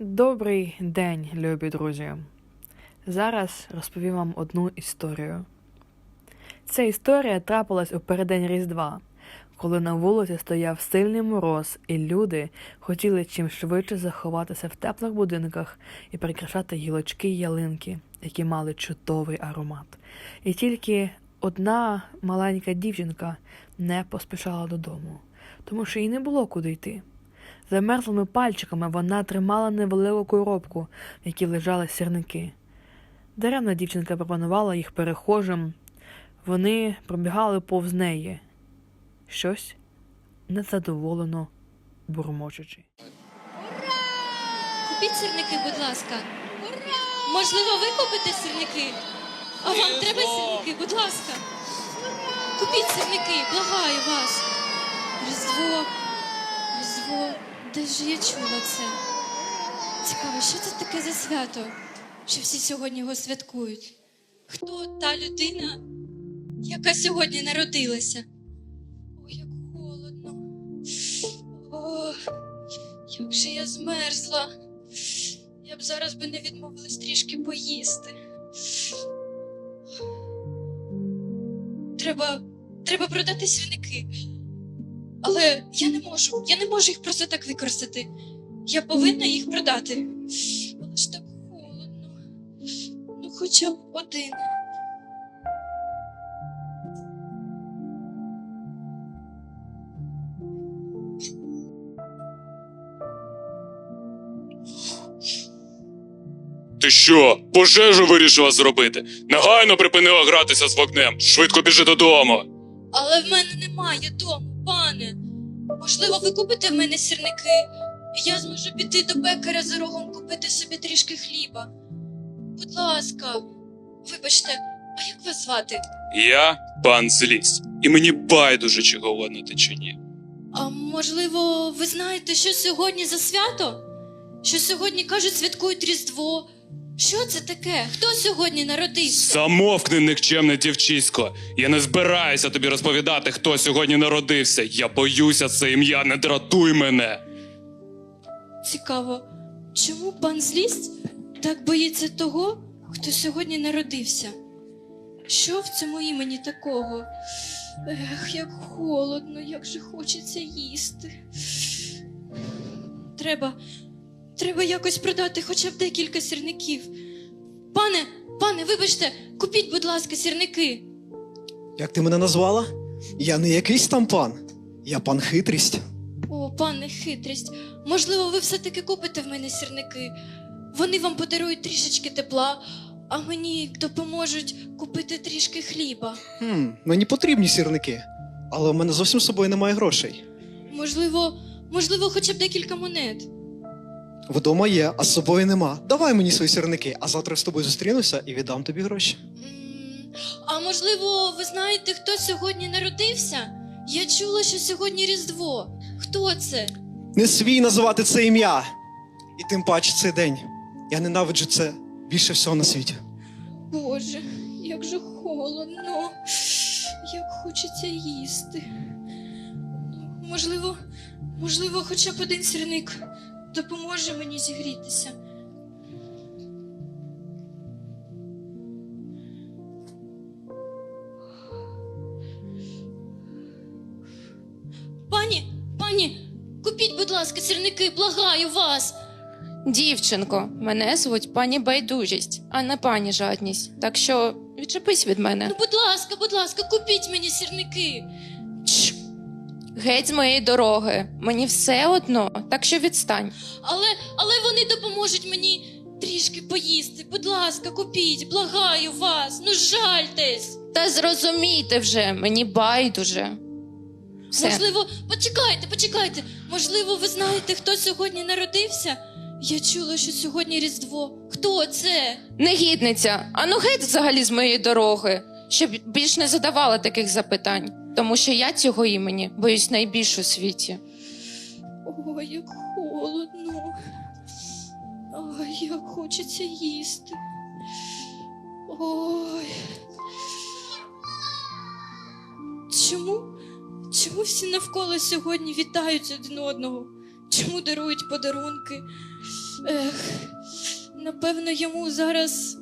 Добрий день, любі друзі. Зараз розповім вам одну історію. Ця історія трапилась у переддень Різдва, коли на вулиці стояв сильний мороз, і люди хотіли чим швидше заховатися в теплих будинках і прикрашати гілочки й ялинки, які мали чудовий аромат. І тільки одна маленька дівчинка не поспішала додому, тому що їй не було куди йти. Замерзлими пальчиками вона тримала невелику коробку, в якій лежали сірники. Даремна дівчинка пропонувала їх перехожим. Вони пробігали повз неї. Щось незадоволено бурмочучи. Ура! Купіть сирники, будь ласка. Можливо, ви купите сирники? А вам треба сирники, будь ласка. Купіть сирники, благаю вас. Різдво, Різдво, де ж я чула це? Цікаво, що це таке за свято, що всі сьогодні його святкують? Хто та людина, яка сьогодні народилася? Ой, як холодно. О, як же я змерзла. Я б зараз би не відмовилась трішки поїсти. Треба, треба продати свиники. Але я не можу, я не можу їх просто так використати. Я повинна їх продати. Але ж так холодно. Ну, хоча б один. Ти що, пожежу вирішила зробити? Негайно припинила гратися з вогнем. Швидко біжи додому. Але в мене немає дому, пане. Можливо, ви купите в мене сірники, і я зможу піти до пекаря за рогом купити собі трішки хліба. Будь ласка, вибачте, а як вас звати? Я пан Злість, і мені байдуже, чи голодна ти чи ні. А можливо, ви знаєте, що сьогодні за свято? Що сьогодні кажуть, святкують Різдво. Що це таке? Хто сьогодні народився? Замовкни, никчемне дівчисько. Я не збираюся тобі розповідати, хто сьогодні народився. Я боюся це ім'я, не дратуй мене. Цікаво, чому пан злість так боїться того, хто сьогодні народився? Що в цьому імені такого? Ех, як холодно, як же хочеться їсти. Треба, треба якось продати хоча б декілька сірників. Пане, пане, вибачте, купіть, будь ласка, сірники. Як ти мене назвала? Я не якийсь там пан. Я пан хитрість. О, пане хитрість, можливо, ви все-таки купите в мене сірники. Вони вам подарують трішечки тепла, а мені допоможуть купити трішки хліба. Хм, мені потрібні сірники, але у мене зовсім з собою немає грошей. Можливо, можливо, хоча б декілька монет. Вдома є, а з собою нема. Давай мені свої сірники, а завтра з тобою зустрінуся і віддам тобі гроші. М, А можливо, ви знаєте, хто сьогодні народився? Я чула, що сьогодні Різдво. Хто це? Не свій називати це ім'я. І тим паче цей день. Я ненавиджу це більше всього на світі. Боже, як же холодно, як хочеться їсти. Можливо, можливо, хоча б один сірник допоможе мені зігрітися. Пані, пані, купіть, будь ласка, сірники, благаю вас. Дівчинко, мене звуть пані байдужість, а не пані жадність. Так що відчепись від мене. Ну, будь ласка, будь ласка, купіть мені сірники. Геть з моєї дороги. Мені все одно, так що відстань. Але, але вони допоможуть мені трішки поїсти. Будь ласка, купіть, благаю вас, ну жальтесь. Та зрозумійте вже, мені байдуже. Все. Можливо, почекайте, почекайте. Можливо, ви знаєте, хто сьогодні народився? Я чула, що сьогодні Різдво. Хто це? Негідниця, а ну геть взагалі з моєї дороги, щоб більш не задавала таких запитань, тому що я цього імені боюсь найбільш у світі. Ой, як холодно. Ой, як хочеться їсти. Ой. Чому? Чому всі навколо сьогодні вітають один одного? Чому дарують подарунки? Ех, напевно, йому зараз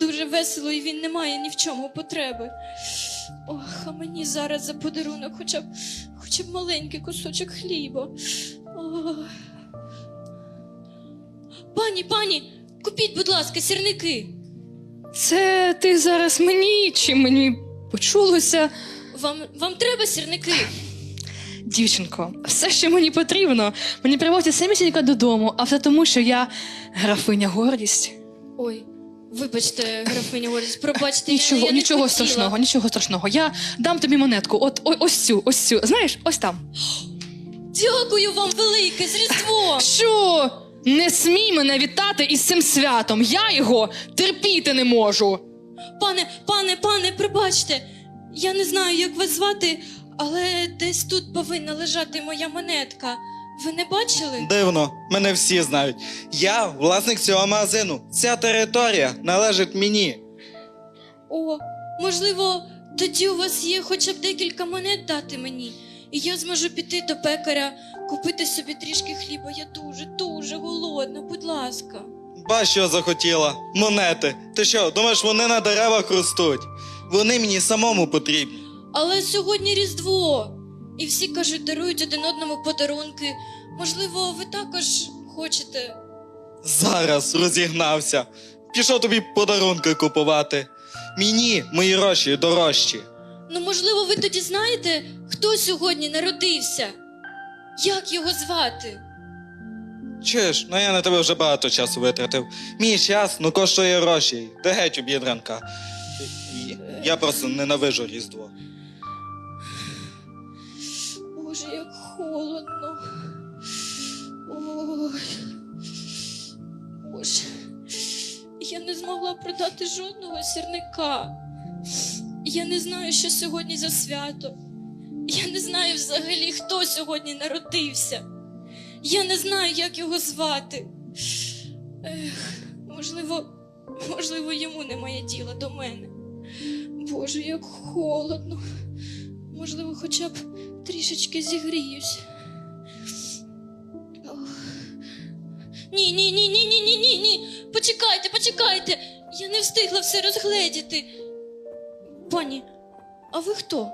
дуже весело і він не має ні в чому потреби. Ох, а мені зараз за подарунок хоча б, хоча б маленький кусочок хліба. Ох. Пані, пані, купіть, будь ласка, сірники. Це ти зараз мені чи мені почулося? Вам, вам треба сірники? Дівчинко, все, що мені потрібно, мені привозять самісінько додому, а все тому, що я графиня гордість. Ой, вибачте, графиня Гордість, пробачте, Нічого, я, я нічого хотіла. страшного, нічого страшного. Я дам тобі монетку. От о- ось цю, ось цю. Знаєш, ось там. Дякую вам велике, з Різдвом! Що? Не смій мене вітати із цим святом. Я його терпіти не можу. Пане, пане, пане, пробачте. Я не знаю, як вас звати, але десь тут повинна лежати моя монетка. Ви не бачили? Дивно, мене всі знають. Я власник цього магазину. Ця територія належить мені. О, можливо, тоді у вас є хоча б декілька монет дати мені, і я зможу піти до пекаря, купити собі трішки хліба. Я дуже, дуже голодна, будь ласка. Ба що захотіла? Монети. Ти що, думаєш, вони на деревах ростуть? Вони мені самому потрібні. Але сьогодні Різдво, і всі кажуть, дарують один одному подарунки. Можливо, ви також хочете. Зараз розігнався. Пішов тобі подарунки купувати. Мені мої гроші дорожчі. Ну, можливо, ви тоді знаєте, хто сьогодні народився? Як його звати? Чуєш, ну я на тебе вже багато часу витратив. Мій час ну коштує гроші. Де геть обідранка. Я просто ненавижу Різдво. Боже, як холодно. Ой. Боже. Я не змогла продати жодного сірника. Я не знаю, що сьогодні за свято. Я не знаю взагалі, хто сьогодні народився. Я не знаю, як його звати. Ех, можливо, можливо, йому немає діла до мене. Боже, як холодно. Можливо, хоча б трішечки зігріюсь. Ні, ні, ні, ні, ні, ні, ні, ні. Почекайте, почекайте. Я не встигла все розгледіти. Пані, а ви хто?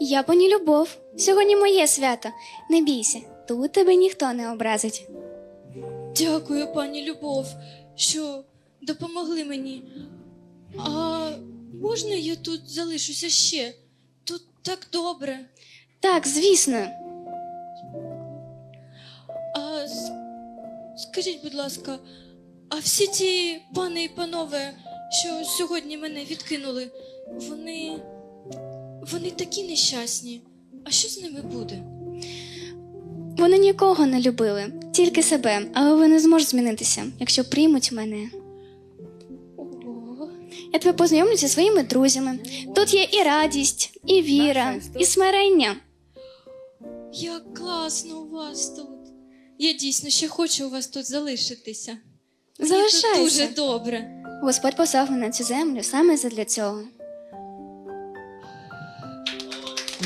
Я пані Любов. Сьогодні моє свято. Не бійся, тут тебе ніхто не образить. Дякую, пані Любов, що допомогли мені. А можна я тут залишуся ще? Тут так добре. Так, звісно. А с- скажіть, будь ласка, а всі ті пани і панове, що сьогодні мене відкинули, вони. вони такі нещасні. А що з ними буде? Вони нікого не любили, тільки себе, але ви не зможете змінитися, якщо приймуть мене. Ого. Я тебе познайомлю зі своїми друзями. Тут є і радість, і віра, і смирення. Як класно у вас тут. Я дійсно ще хочу у вас тут залишитися. Мені тут дуже добре. Господь послав мене на цю землю саме задля цього.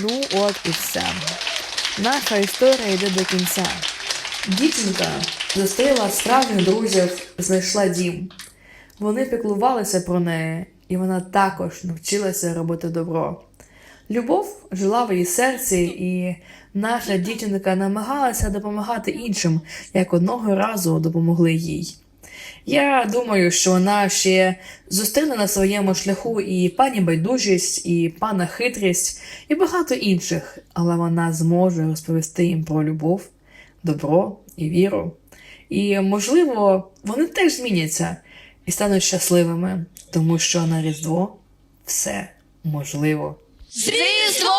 Ну, от і все. Наша історія йде до кінця. Дівчинка зустріла справжніх друзів, знайшла дім. Вони піклувалися про неї, і вона також навчилася робити добро. Любов жила в її серці, і наша дівчинка намагалася допомагати іншим, як одного разу допомогли їй. Я думаю, що вона ще зустріне на своєму шляху і пані байдужість, і пана хитрість, і багато інших, але вона зможе розповісти їм про любов, добро і віру. І, можливо, вони теж зміняться і стануть щасливими, тому що на Різдво все можливо. З Різдвом!